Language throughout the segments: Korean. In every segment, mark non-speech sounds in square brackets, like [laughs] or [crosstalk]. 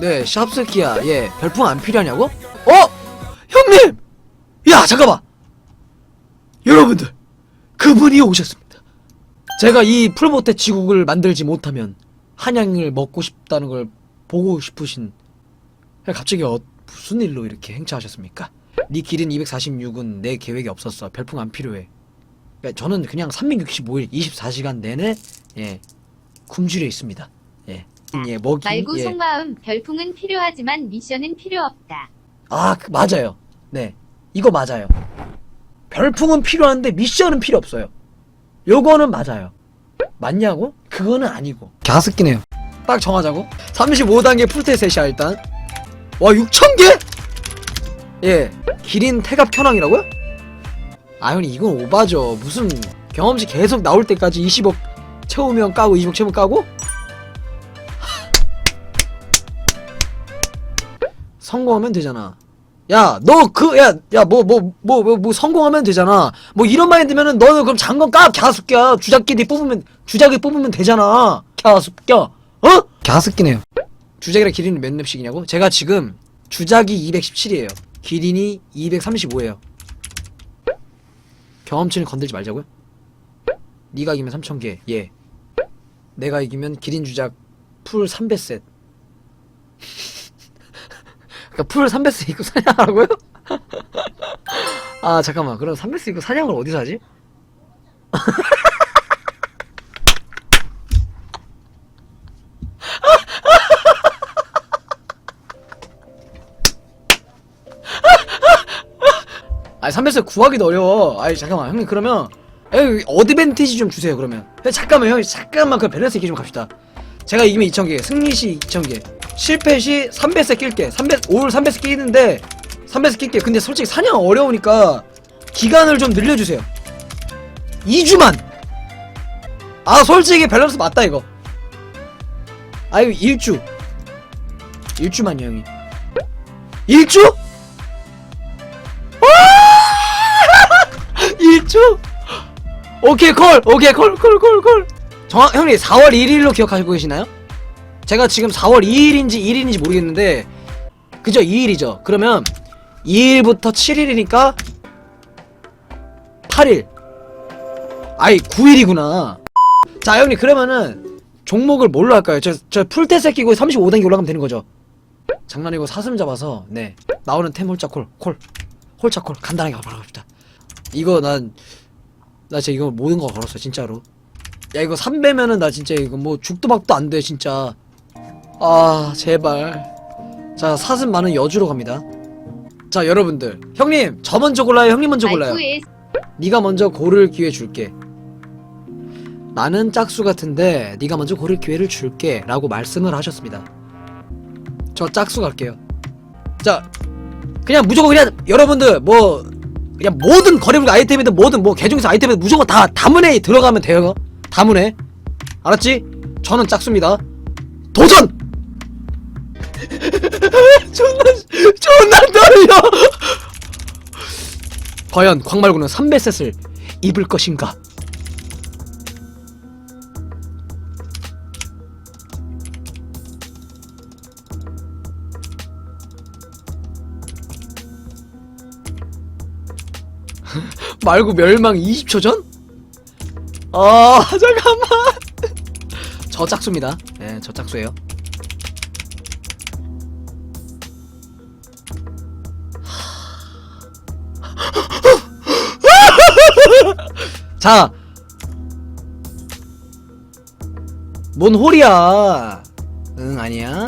네, 샵스키야. 예, 별풍 안 필요하냐고? 어? 형님! 야, 잠깐만! 여러분들, 그분이 오셨습니다. 제가 이 풀보테 지국을 만들지 못하면 한양을 먹고 싶다는 걸 보고 싶으신 갑자기 어, 무슨 일로 이렇게 행차하셨습니까? 네 길은 246은 내 계획에 없었어. 별풍 안 필요해. 그러니까 저는 그냥 365일 24시간 내내 예 굶주려 있습니다. 예. 예, 먹이 말고 예. 속마음 별풍은 필요하지만 미션은 필요 없다. 아, 그, 맞아요. 네. 이거 맞아요. 별풍은 필요한데 미션은 필요 없어요. 요거는 맞아요. 맞냐고? 그거는 아니고. 갸스끼네요. 딱 정하자고. 35단계 풀테셋이야, 일단. 와, 6,000개? 예. 기린 태갑 현황이라고요? 아, 형님, 이건 오바죠. 무슨 경험치 계속 나올 때까지 20억 채우면 까고, 20억 채우면 까고? 성공하면 되잖아. 야, 너 그, 야, 야, 뭐, 뭐, 뭐, 뭐, 뭐, 성공하면 되잖아. 뭐, 이런 마인드면은 너는 그럼 장건 까, 갸숙겨. 주작끼리 뽑으면, 주작이 뽑으면 되잖아. 갸숙겨. 어? 갸숙기네요. 주작이랑 기린이 몇 렙씩이냐고? 제가 지금, 주작이 217이에요. 기린이 235예요. 경험치는 건들지 말자고요? 네가 이기면 3000개, 예. 내가 이기면 기린 주작 풀 300셋. 그러니까 풀 300스 입고 사냥하라고요? 아 잠깐만. 그럼 300스 입고 사냥을 어디서 하지? 아니 300스 구하기도 어려워. 아니 잠깐만. 형님 그러면 에이, 어드밴티지 좀 주세요 그러면. 에, 잠깐만 형님. 잠깐만. 그 밸런스 있게 좀 갑시다. 제가 이기면 2000개 승리 시 2000개 실패 시 3배스 낄게 3배 올 3배스 끼는데 3배스 낄게. 근데 솔직히 사냥 어려우니까 기간을 좀 늘려주세요. 2주만. 아 솔직히 밸런스 맞다 이거. 아유 1주. 1주만요 형이. 1주? 1주? [laughs] 오케이 콜! 오케이 콜 콜 콜콜. 정확 형님 4월 1일로 기억하고 계시나요? 제가 지금 4월 2일인지 1일인지 모르겠는데 그죠? 2일이죠. 그러면 2일부터 7일이니까 8일. 아이 9일이구나. 자 형님 그러면은 종목을 뭘로 할까요? 저, 저 풀테스 끼고 35단계 올라가면 되는 거죠. 장난이고 사슴 잡아서 네. 나오는 템 홀짝 콜 콜. 홀짝 콜. 간단하게 바로 갑시다. 이거 난 나 진짜 이거 모든 거 걸었어 진짜로. 야 이거 3배면은 나 진짜 이거 뭐 죽도 밥도 안 돼 진짜 아 제발. 자 사슴 많은 여주로 갑니다. 자 여러분들. 형님 저 먼저 골라요? 형님 먼저 골라요? 네가 먼저 고를 기회 줄게. 나는 짝수 같은데 네가 먼저 고를 기회를 줄게 라고 말씀을 하셨습니다. 저 짝수 갈게요. 자 그냥 무조건 그냥 여러분들 뭐 그냥 모든 거래물 아이템이든 뭐든 뭐 계정에서 아이템이든 무조건 다 다문에 들어가면 돼요 다문에. 알았지? 저는 짝수입니다. 도전! 존나 존나 떨려 과연 광말구는 3배셋을 입을 것인가? [laughs] 말고 멸망 20초 전? 아 잠깐만 [laughs] 저 짝수입니다 네, 저 짝수예요 자. 뭔 홀이야? 응, 아니야.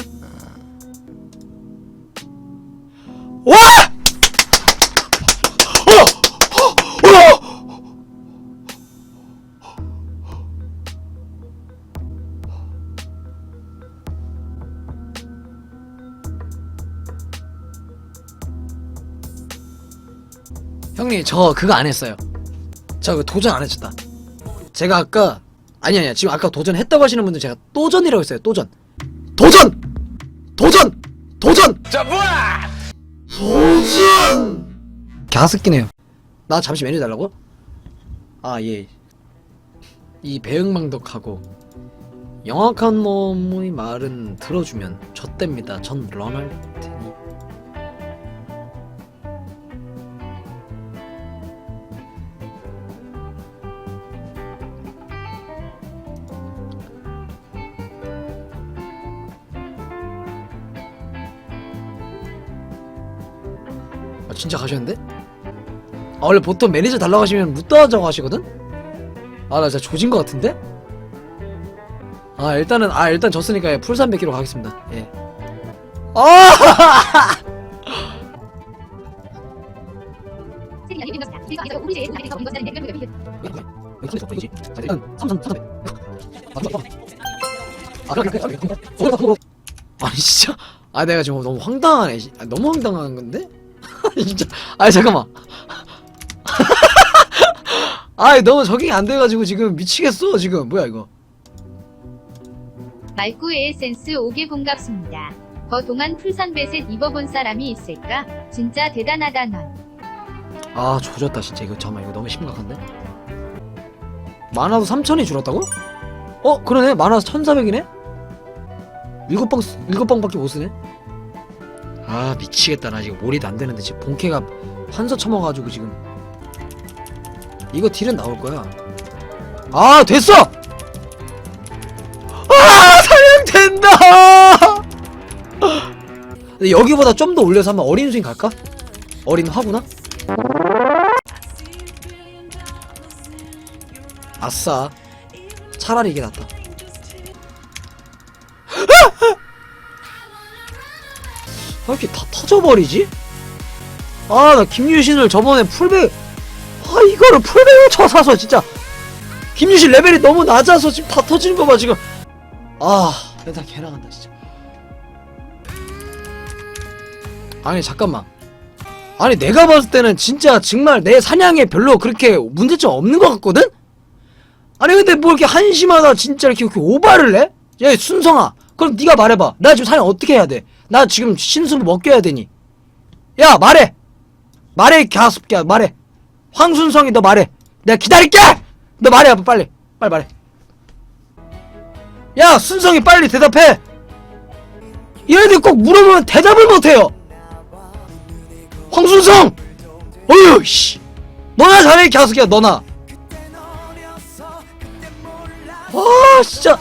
와! 어! 어! 형님, 저 그거 안 했어요. 저그 도전 안 했었다. 제가 아까 아니 아니야 지금 아까 도전했다고 하시는 분들 제가 또전이라고 했어요. 또전. 도전. 도전. 도전. 자 뭐야? 도전. 갸스끼네요. 나 잠시 메뉴 달라고? 아 예. 이 배응망덕하고 영악한 놈의 말은 들어주면 젖됩니다. 전 런할 테 진짜 가셨는데? 아 원래 보통 매니저 달라고 하시면 묻다자고 하시거든? 아 나 진짜 조진 것 같은데? 아 일단은 아 일단 졌으니까 풀 300kg 가겠습니다 예. 아! 일단 3 3 3 아니 진짜 아 내가 지금 너무 황당하네 씨. 아, 너무 황당한 건데? [laughs] 진짜 아니 잠깐만 [laughs] 아이 너무 적응이 안 돼가지고 지금 미치겠어 지금 뭐야 이거 말구 에센스 5개 공갑습니다. 그동안 풀산베셋 입어본 사람이 있을까? 진짜 대단하다 넌. 아 조졌다 진짜 이거 잠깐만 이거 너무 심각한데 만화도 3천이 줄었다고? 어 그러네 만화 1400이네? 7방 7방밖에 못 쓰네 아 미치겠다. 나 지금 몰입 안 되는데 지금 본캐가 환서 쳐먹어가지고 지금. 이거 딜은 나올 거야. 아 됐어! 아 사냥된다! 여기보다 좀 더 올려서 한번 어린 스윙 갈까? 어린 화구나? 아싸. 차라리 이게 낫다 왜 이렇게 다 터져버리지? 아 나 김유신을 저번에 풀백 아 이거를 풀백을 쳐사서 진짜 김유신 레벨이 너무 낮아서 지금 다 터지는 거 봐 지금 아 일단 개나간다 진짜 아니 잠깐만 아니 내가 봤을 때는 진짜 정말 내 사냥에 별로 그렇게 문제점 없는 것 같거든? 아니 근데 뭐 이렇게 한심하다 진짜 이렇게, 이렇게 오바를 내? 야 순성아 그럼 네가 말해봐 나 지금 사냥 어떻게 해야 돼? 나 지금 신수를 먹여야 되니. 야 말해. 말해 갸습야. 말해. 황순성이 너 말해. 내가 기다릴게! 너 말해 빨리. 빨리 말해. 야 순성이 빨리 대답해. 얘네들 꼭 물어보면 대답을 못해요. 황순성! 어휴, 씨! 너나 잘해, 갸석이야, 너나! 아, 진짜.